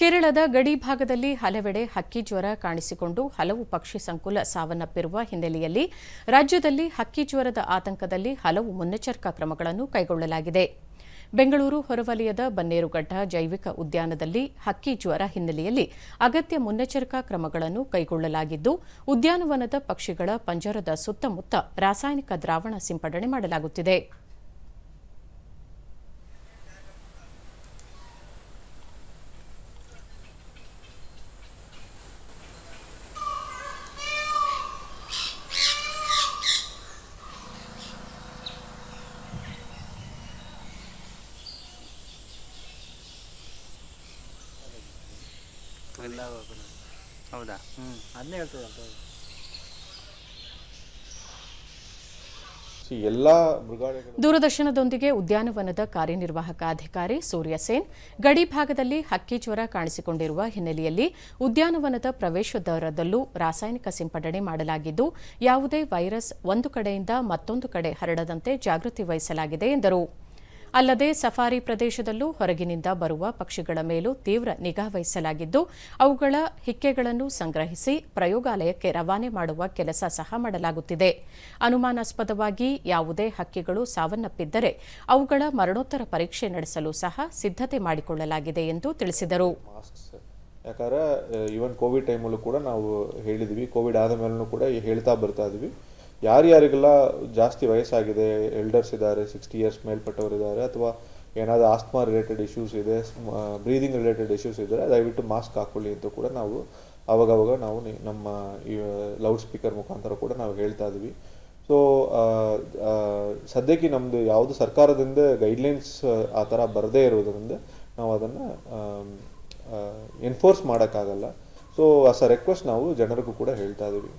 ಕೇರಳದ ಗಡಿ ಭಾಗದಲ್ಲಿ ಹಲವೆಡೆ ಹಕ್ಕಿ ಜ್ವರ ಕಾಣಿಸಿಕೊಂಡು ಹಲವು ಪಕ್ಷಿ ಸಂಕುಲ ಸಾವನ್ನಪ್ಪಿರುವ ಹಿನ್ನೆಲೆಯಲ್ಲಿ ರಾಜ್ಯದಲ್ಲಿ ಹಕ್ಕಿ ಜ್ವರದ ಆತಂಕದಲ್ಲಿ ಹಲವು ಮುನ್ನೆಚ್ಚರಿಕಾ ಕ್ರಮಗಳನ್ನು ಕೈಗೊಳ್ಳಲಾಗಿದೆ. ಬೆಂಗಳೂರು ಹೊರವಲಯದ ಬನ್ನೇರುಘಟ್ಟ ಜೈವಿಕ ಉದ್ಯಾನದಲ್ಲಿ ಹಕ್ಕಿ ಜ್ವರ ಹಿನ್ನೆಲೆಯಲ್ಲಿ ಅಗತ್ಯ ಮುನ್ನೆಚ್ಚರಿಕಾ ಕ್ರಮಗಳನ್ನು ಕೈಗೊಳ್ಳಲಾಗಿದ್ದು, ಉದ್ಯಾನವನದ ಪಕ್ಷಿಗಳ ಪಂಜರದ ಸುತ್ತಮುತ್ತ ರಾಸಾಯನಿಕ ದ್ರಾವಣ ಸಿಂಪಡಣೆ ಮಾಡಲಾಗುತ್ತಿದೆ. ಹೌದಾ? ಹ್ಞೂ ಅದನ್ನೇ ದೂರದರ್ಶನದೊಂದಿಗೆ ಉದ್ಯಾನವನದ ಕಾರ್ಯನಿರ್ವಾಹಕ ಅಧಿಕಾರಿ ಸೂರ್ಯಸೇನ್ ಗಡಿ ಭಾಗದಲ್ಲಿ ಹಕ್ಕಿ ಜ್ವರ ಕಾಣಿಸಿಕೊಂಡಿರುವ ಹಿನ್ನೆಲೆಯಲ್ಲಿ ಉದ್ಯಾನವನದ ಪ್ರವೇಶ ಪ್ರವೇಶದ್ವಾರದಲ್ಲೂ ರಾಸಾಯನಿಕ ಸಿಂಪಡಣೆ ಮಾಡಲಾಗಿದ್ದು ಯಾವುದೇ ವೈರಸ್ ಒಂದು ಕಡೆಯಿಂದ ಮತ್ತೊಂದು ಕಡೆ ಹರಡದಂತೆ ಜಾಗೃತಿ ವಹಿಸಲಾಗಿದೆ ಎಂದರು. ಅಲ್ಲದೆ ಸಫಾರಿ ಪ್ರದೇಶದಲ್ಲೂ ಹೊರಗಿನಿಂದ ಬರುವ ಪಕ್ಷಿಗಳ ಮೇಲೂ ತೀವ್ರ ನಿಗಾ ವಹಿಸಲಾಗಿದ್ದು, ಅವುಗಳ ಹಿಕ್ಕೆಗಳನ್ನು ಸಂಗ್ರಹಿಸಿ ಪ್ರಯೋಗಾಲಯಕ್ಕೆ ರವಾನೆ ಮಾಡುವ ಕೆಲಸ ಸಹ ಮಾಡಲಾಗುತ್ತಿದೆ. ಅನುಮಾನಾಸ್ಪದವಾಗಿ ಯಾವುದೇ ಹಕ್ಕಿಗಳು ಸಾವನ್ನಪ್ಪಿದ್ದರೆ ಅವುಗಳ ಮರಣೋತ್ತರ ಪರೀಕ್ಷೆ ನಡೆಸಲು ಸಹ ಸಿದ್ಧತೆ ಮಾಡಿಕೊಳ್ಳಲಾಗಿದೆ ಎಂದು ತಿಳಿಸಿದರು. ಯಾಕಂದ್ರೆ ಈವನ್ ಕೋವಿಡ್ ಟೈಮಲ್ಲೂ ಕೂಡ ನಾವು ಹೇಳಿದ್ವಿ. ಕೋವಿಡ್ ಆದ ಮೇಲೂ ಕೂಡ ಹೇಳ್ತಾ ಬರ್ತಾ ಇದ್ವಿ. ಯಾರ್ಯಾರಿಗೆಲ್ಲ ಜಾಸ್ತಿ ವಯಸ್ಸಾಗಿದೆ ಎಲ್ಡರ್ಸ್ ಇದ್ದಾರೆ ಸಿಕ್ಸ್ಟಿ ಇಯರ್ಸ್ ಮೇಲ್ಪಟ್ಟವರು ಇದ್ದಾರೆ, ಅಥವಾ ಏನಾದರೂ ಆಸ್ಮಾ ರಿಲೇಟೆಡ್ ಇಶ್ಯೂಸ್ ಇದೆ ಬ್ರೀದಿಂಗ್ ರಿಲೇಟೆಡ್ ಇಶ್ಯೂಸ್ ಇದ್ದರೆ ದಯವಿಟ್ಟು ಮಾಸ್ಕ್ ಹಾಕೊಳ್ಳಿ ಅಂತ ಕೂಡ ನಾವು ಅವಾಗವಾಗ ನಾವು ನಮ್ಮ ಲೌಡ್ ಸ್ಪೀಕರ್ ಮುಖಾಂತರ ಕೂಡ ನಾವು ಹೇಳ್ತಾ ಇದ್ವಿ. ಸೊ ಸದ್ಯಕ್ಕೆ ನಮ್ಮದು ಯಾವುದು ಸರ್ಕಾರದಿಂದ ಗೈಡ್ಲೈನ್ಸ್ ಆ ಥರ ಬರದೇ ಇರೋದರಿಂದ ನಾವು ಅದನ್ನು ಎನ್ಫೋರ್ಸ್ ಮಾಡೋಕ್ಕಾಗಲ್ಲ. ಸೊ ಆಸ್ ಅ ರಿಕ್ವೆಸ್ಟ್ ನಾವು ಜನರಿಗೂ ಕೂಡ ಹೇಳ್ತಾ ಇದ್ದೀವಿ